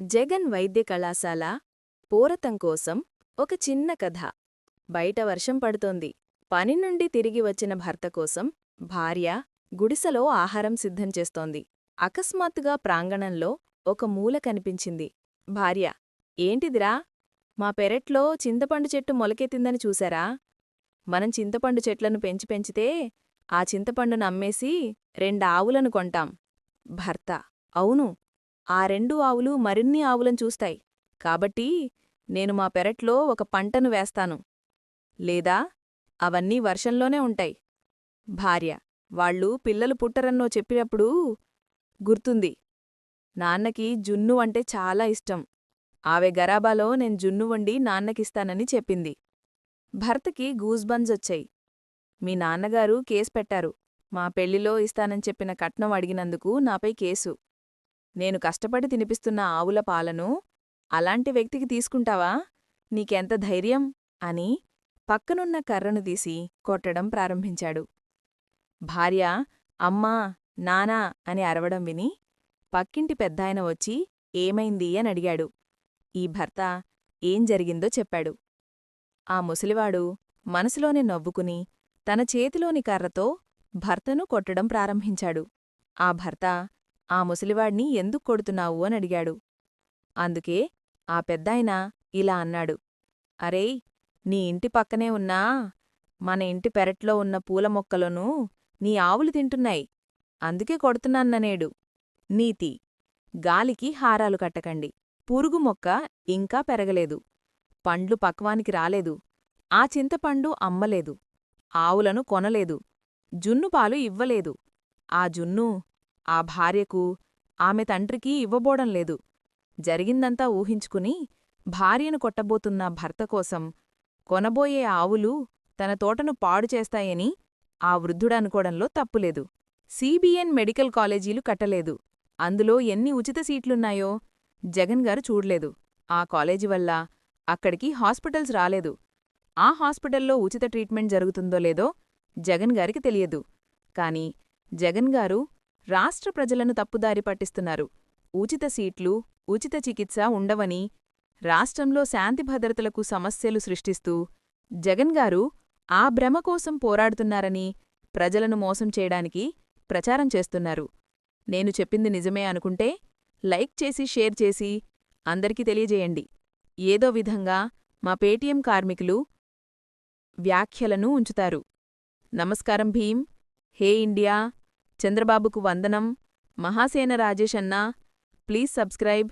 జగన్ వైద్య కళాశాల పోరతం కోసం ఒక చిన్న కథ. బయట వర్షం పడుతోంది. పని నుండి తిరిగి వచ్చిన భర్త కోసం భార్య గుడిసెలో ఆహారం సిద్ధం చేస్తోంది. అకస్మాత్తుగా ప్రాంగణంలో ఒక మూల కనిపించింది. భార్య ఏంటిదిరా? మా పెరట్లో చింతపండు చెట్టు మొలకెత్తిందని చూశారా మనం చింతపండు చెట్లను పెంచి పెంచితే ఆ చింతపండును అమ్మేసి రెండావులను కొంటాం. భర్త అవును ఆ రెండు ఆవులు మరిన్ని ఆవులను చూస్తాయి. కాబట్టి నేను మా పెరట్లో ఒక పంటను వేస్తాను. లేదా అవన్నీ వర్షంలోనే ఉంటాయి. భార్య వాళ్ళు పిల్లలు పుట్టరన్నో చెప్పినప్పుడు గుర్తుంది. నాన్నకి జున్ను అంటే చాలా ఇష్టం. ఆమె గరాబాలో నేను జున్ను వండి నాన్నకిస్తానని చెప్పింది. భర్తకి గూస్బంజొచ్చాయి మీ నాన్నగారు కేసు పెట్టారు. మా పెళ్ళిలో ఇస్తానని చెప్పిన కట్నం అడిగినందుకు నాపై కేసు. నేను కష్టపడి తినిపిస్తున్న ఆవుల పాలను అలాంటి వ్యక్తికి తీసుకుంటావా? నీకెంత ధైర్యం? అని పక్కనున్న కర్రను తీసి కొట్టడం ప్రారంభించాడు. భార్య అమ్మా నానా అని అరవడం విని పక్కింటి పెద్దాయన వచ్చి ఏమైంది అని అడిగాడు. ఈ భర్త ఏం జరిగిందో చెప్పాడు. ఆ ముసలివాడు మనసులోనే నవ్వుకుని తన చేతిలోని కర్రతో భర్తను కొట్టడం ప్రారంభించాడు. ఆ భర్త ఆ ముసలివాడ్ని ఎందుకు కొడుతున్నావు అని అడిగాడు. అందుకే ఆ పెద్దాయన ఇలా అన్నాడు. అరేయ్ నీ ఇంటి పక్కనే ఉన్నా మన ఇంటి పెరట్లో ఉన్న పూల మొక్కలను నీ ఆవులు తింటున్నాయి. అందుకే కొడుతున్నాన్ననేడు నీతి గాలికి హారాలు కట్టకండి. పురుగు మొక్క ఇంకా పెరగలేదు. పండ్లు పక్వానికి రాలేదు. ఆ చింతపండు అమ్మలేదు. ఆవులను కొనలేదు. జున్నుపాలు ఇవ్వలేదు. ఆ జున్ను ఆ భార్యకు ఆమె తండ్రికి ఇవ్వబోడంలేదు జరిగిందంతా ఊహించుకుని భార్యను కొట్టబోతున్న భర్త కోసం కొనబోయే ఆవులు తన తోటను పాడు చేస్తాయని ఆ వృద్ధుడనుకోవడంలో తప్పులేదు. సిబిఎన్ మెడికల్ కాలేజీలు కట్టలేదు. అందులో ఎన్ని ఉచిత సీట్లున్నాయో జగన్ గారు చూడలేదు. ఆ కాలేజీ వల్ల అక్కడికి హాస్పిటల్స్ రాలేదు. ఆ హాస్పిటల్లో ఉచిత ట్రీట్మెంట్ జరుగుతుందో లేదో జగన్ గారికి తెలియదు. కాని జగన్ గారు రాష్ట్ర ప్రజలను తప్పుదారి పట్టిస్తున్నారు. ఉచిత సీట్లు ఉచిత చికిత్స ఉండవని రాష్ట్రంలో శాంతి భద్రతలకు సమస్యలు సృష్టిస్తూ జగన్గారు ఆ భ్రమ కోసం పోరాడుతున్నారని ప్రజలను మోసం చేయడానికి ప్రచారం చేస్తున్నారు. నేను చెప్పింది నిజమే అనుకుంటే లైక్ చేసి షేర్ చేసి అందరికీ తెలియజేయండి. ఏదో విధంగా మా పేటీఎం కార్మికులు వ్యాఖ్యలను ఉంచుతారు. నమస్కారం భీం హే ఇండియా! చంద్రబాబుకు వందనం. మహాసేన రాజేష్ అన్నా ప్లీజ్ సబ్స్క్రైబ్.